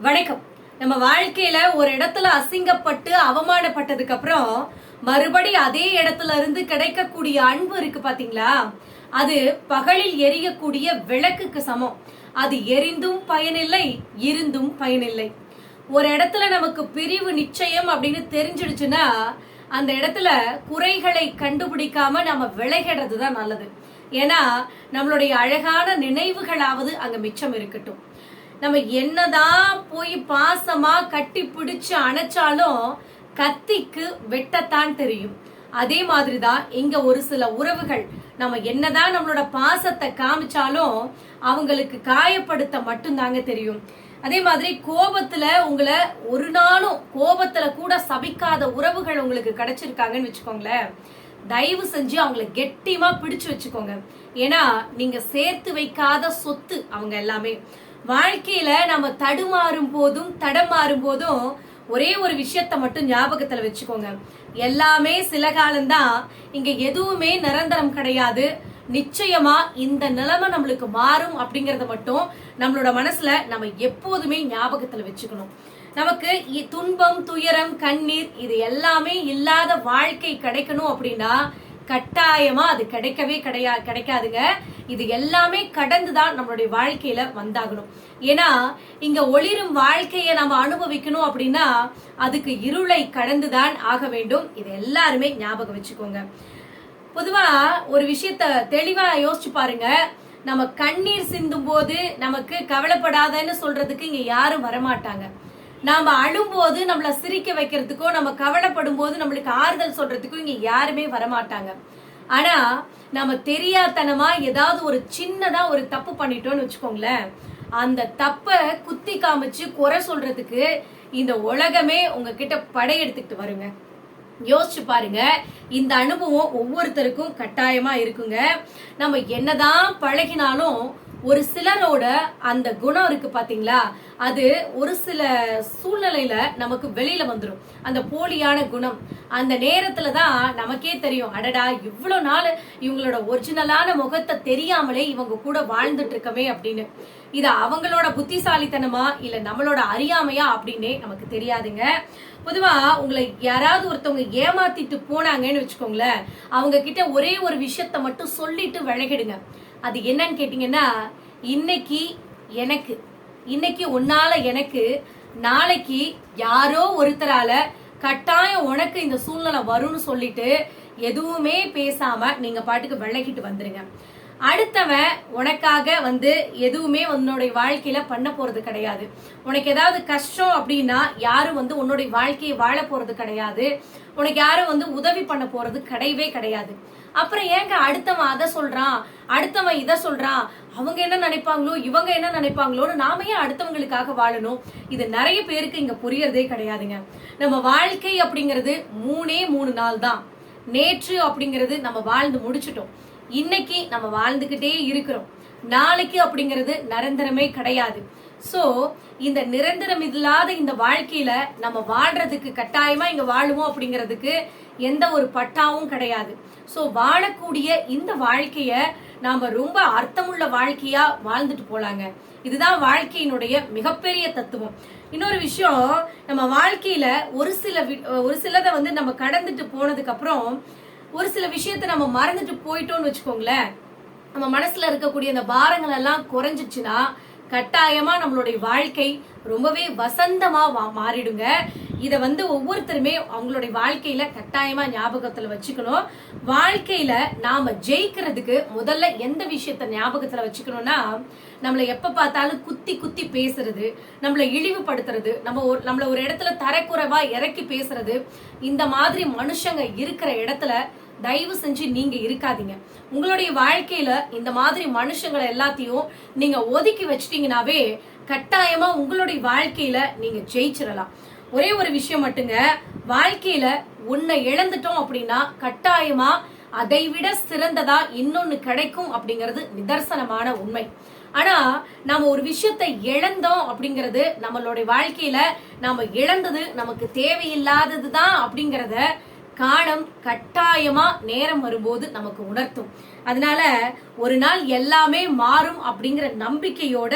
வணக்கம். நம்ம வாழ்க்கையில ஒரு இடத்துல அசிங்கப்பட்டு அவமானப்பட்டதுக்கு அப்புறம் மறுபடி அதே இடத்துல இருந்து கிடைக்கக்கூடிய அன்பு இருக்கு பாத்தீங்களா? அது பகலில் எரியக்கூடிய விளக்குக்கு சமம். அது எரிந்தும் பயனில்லை இருந்தும் பயனில்லை. ஒரு இடத்துல நமக்கு பிரிவு நிச்சயம் அப்படின்னு தெரிஞ்சிடுச்சுன்னா அந்த இடத்துல குறைகளை கண்டுபிடிக்காம நம்ம விலகிடுறது தான் நல்லது. ஏன்னா நம்மளுடைய அழகான நினைவுகளாவது அங்க மிச்சம் இருக்கட்டும். நம்ம என்னதான் போய் பாசமா கட்டி பிடிச்சு அணைச்சாலும் கத்திக்கு வெட்டத்தான் தெரியும். அதே மாதிரிதான் இங்க ஒரு சில உறவுகள். நம்ம என்னதான் நம்மளோட பாசத்தை காமிச்சாலும் அவங்களுக்கு காயப்படுத்த மட்டும்தாங்க தெரியும். அதே மாதிரி கோபத்துல உங்களை ஒரு நாளும் கோபத்துல கூட சபிக்காத உறவுகள் உங்களுக்கு கிடைச்சிருக்காங்கன்னு வச்சுக்கோங்களேன். தயவு செஞ்சு அவங்கள கெட்டியமா பிடிச்சு வச்சுக்கோங்க. ஏன்னா நீங்க சேர்த்து வைக்காத சொத்து அவங்க எல்லாமே. வாழ்க்கையில நம்ம தடுமாறும் போதும் தடமாறும் போதும் ஒரே ஒரு விஷயத்த மட்டும் ஞாபகத்துல வச்சுக்கோங்க. எல்லாமே சில காலம்தான் இங்க எதுவுமே நிரந்தரம் கிடையாது. நிச்சயமா இந்த நிலைமை நம்மளுக்கு மாறும் அப்படிங்கறத மட்டும் நம்மளோட மனசுல நம்ம எப்போதுமே ஞாபகத்துல வச்சுக்கணும். நமக்கு இ- துன்பம் துயரம் கண்ணீர் இது எல்லாமே இல்லாத வாழ்க்கை கிடைக்கணும் அப்படின்னா கட்டாயமா அது கிடைக்கவே கிடையா கிடைக்காதுங்க. இது எல்லாமே கடந்துதான் நம்மளுடைய வாழ்க்கையில வந்தாகணும். ஏன்னா இங்க ஒளிரும் வாழ்க்கையை நம்ம அனுபவிக்கணும் அப்படின்னா அதுக்கு இருளை கடந்துதான் ஆக வேண்டும். இது எல்லாருமே ஞாபகம் வச்சுக்கோங்க. பொதுவா ஒரு விஷயத்த தெளிவா யோசிச்சு பாருங்க. நம்ம கண்ணீர் சிந்தும் போது நமக்கு கவலைப்படாதன்னு சொல்றதுக்கு இங்க யாரும் வரமாட்டாங்க. நாம அழும்போது நம்மள சிரிக்க வைக்கிறதுக்கோ நம்ம கவலைப்படும் போது நம்மளுக்கு ஆறுதல் சொல்றதுக்கோ இங்க யாருமே வரமாட்டாங்க. ஆனா நம்ம தெரியாதனமா ஏதாவது ஒரு சின்னதா ஒரு தப்பு பண்ணிட்டோம்னு வச்சுக்கோங்களேன். அந்த தப்ப குத்தி காமிச்சு குறை சொல்றதுக்கு இந்த உலகமே உங்ககிட்ட படையெடுத்துக்கிட்டு வருங்க. யோசிச்சு பாருங்க இந்த அனுபவம் ஒவ்வொருத்தருக்கும் கட்டாயமா இருக்குங்க. நம்ம என்னதான் பழகினாலும் ஒரு சிலரோட அந்த குணம் இருக்கு பாத்தீங்களா? அது ஒரு சில சூழ்நிலையில நமக்கு வெளியில வந்துடும் அந்த போலியான குணம். அந்த நேரத்துல தான் நமக்கே தெரியும். அடடா இவ்வளவு நாள் இவங்களோட ஒரிஜினலான முகத்தை தெரியாமலே இவங்க கூட வாழ்ந்துட்டு இருக்கமே அப்படின்னு. இது அவங்களோட புத்திசாலித்தனமா இல்ல நம்மளோட அறியாமையா அப்படின்னே நமக்கு தெரியாதுங்க. பொதுவா உங்களை யாராவது ஒருத்தவங்க ஏமாத்திட்டு போனாங்கன்னு வச்சுக்கோங்களேன் அவங்க கிட்ட ஒரே ஒரு விஷயத்த மட்டும் சொல்லிட்டு விலகிடுங்க. அது என்னன்னு கேட்டீங்கன்னா இன்னைக்கு எனக்கு இன்னைக்கு உன்னால எனக்கு நாளைக்கு யாரோ ஒருத்தரால கட்டாயம் உனக்கு இந்த சூழ்நிலை வரும்னு சொல்லிட்டு எதுவுமே பேசாம நீங்க பாட்டுக்கு விலகிட்டு வந்துருங்க. அடுத்தவன் உனக்காக வந்து எதுவுமே உன்னுடைய வாழ்க்கையில பண்ண போறது கிடையாது. உனக்கு ஏதாவது கஷ்டம் அப்படின்னா யாரும் வந்து உன்னுடைய வாழ்க்கையை வாழ போறது கிடையாது. உனக்கு யாரும் வந்து உதவி பண்ண போறது கிடையவே கிடையாது. அப்புறம் ஏங்க அடுத்தவன் அதை சொல்றான்? அடுத்தவன் இதை சொல்றான்? அவங்க என்ன நினைப்பாங்களோ இவங்க என்ன நினைப்பாங்களோன்னு நாம ஏன் அடுத்தவங்களுக்காக வாழணும்? இது நிறைய பேருக்கு இங்க புரியறதே கிடையாதுங்க. நம்ம வாழ்க்கை அப்படிங்கிறது மூணே மூணு நாள் தான் நேற்று அப்படிங்கிறது நம்ம வாழ்ந்து முடிச்சிட்டோம். இன்னைக்கு நம்ம வாழ்ந்துகிட்டே இருக்கிறோம். நாளைக்கு அப்படிங்கிறது நிரந்தரமே கிடையாது. சோ இந்த நிரந்தரம் இல்லாத இந்த வாழ்க்கையில நம்ம வாழ்றதுக்கு கட்டாயமா இங்க வாழுவோம் அப்படிங்கிறதுக்கு எந்த ஒரு பட்டாவும் கிடையாது. சோ வாழக்கூடிய இந்த வாழ்க்கைய நாம ரொம்ப அர்த்தமுள்ள வாழ்க்கையா வாழ்ந்துட்டு போலாங்க. இதுதான் வாழ்க்கையினுடைய மிகப்பெரிய தத்துவம். இன்னொரு விஷயம் நம்ம வாழ்க்கையில ஒரு சில வி- ஒரு சிலதை வந்து நம்ம கடந்துட்டு போனதுக்கு அப்புறம் ஒரு சில விஷயத்த நம்ம மறந்துட்டு போயிட்டோம்னு வச்சுக்கோங்களேன். நம்ம மனசுல இருக்கக்கூடிய அந்த பாரங்கள் எல்லாம் குறைஞ்சிச்சுன்னா கட்டாயமா நம்மளுடைய வாழ்க்கை ரொம்பவே வசந்தமா மாறிடுங்க. இத வந்து ஒவ்வொருத்தருமே அவங்களுடைய வாழ்க்கையில கட்டாயமா ஞாபகத்துல வச்சுக்கணும். வாழ்க்கையில நாம ஜெயிக்கிறதுக்கு முதல்ல எந்த விஷயத்த ஞாபகத்துல வச்சுக்கணும்னா நம்மள எப்ப பார்த்தாலும் குத்தி குத்தி பேசுறது நம்மள இழிவுபடுத்துறது நம்ம ஒரு நம்மள ஒரு இடத்துல தரக்குறைவா இறக்கி பேசுறது இந்த மாதிரி மனுஷங்க இருக்கிற இடத்துல தயவு செஞ்சு நீங்க இருக்காதீங்க. உங்களுடைய வாழ்க்கையில இந்த மாதிரி மனுஷங்களை எல்லாத்தையும் நீங்க ஒதுக்கி வச்சிட்டீங்கனாவே கட்டாயமா உங்களுடைய வாழ்க்கையில நீங்க ஜெயிச்சிடலாம். ஒரே ஒரு விஷயம் மட்டுங்க வாழ்க்கையில உன்னை இழந்துட்டோம் அப்படின்னா கட்டாயமா அதை விட சிறந்ததா இன்னொன்னு கிடைக்கும் அப்படிங்கிறது நிதர்சனமான உண்மை. ஆனா நாம ஒரு விஷயத்தை இழந்தோம் அப்படிங்கறது நம்மளுடைய வாழ்க்கையில நாம இழந்தது நமக்கு தேவையில்லாதது தான் அப்படிங்கறத காலம் கட்டாயமா நேரம் வரும்போது நமக்கு உணர்த்தும். அதனால ஒரு நாள் எல்லாமே மாறும் அப்படிங்கிற நம்பிக்கையோட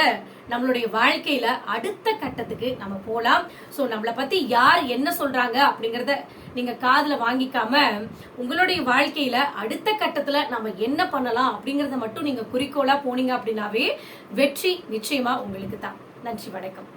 நம்மளுடைய வாழ்க்கையில அடுத்த கட்டத்துக்கு நம்ம போலாம். சோ நம்மளை பத்தி யார் என்ன சொல்றாங்க அப்படிங்கறத நீங்க காதுல வாங்கிக்காம உங்களுடைய வாழ்க்கையில அடுத்த கட்டத்துல நம்ம என்ன பண்ணலாம் அப்படிங்கறத மட்டும் நீங்க குறிக்கோளா போனீங்க அப்படின்னாவே வெற்றி நிச்சயமா உங்களுக்கு தான். நன்றி வணக்கம்.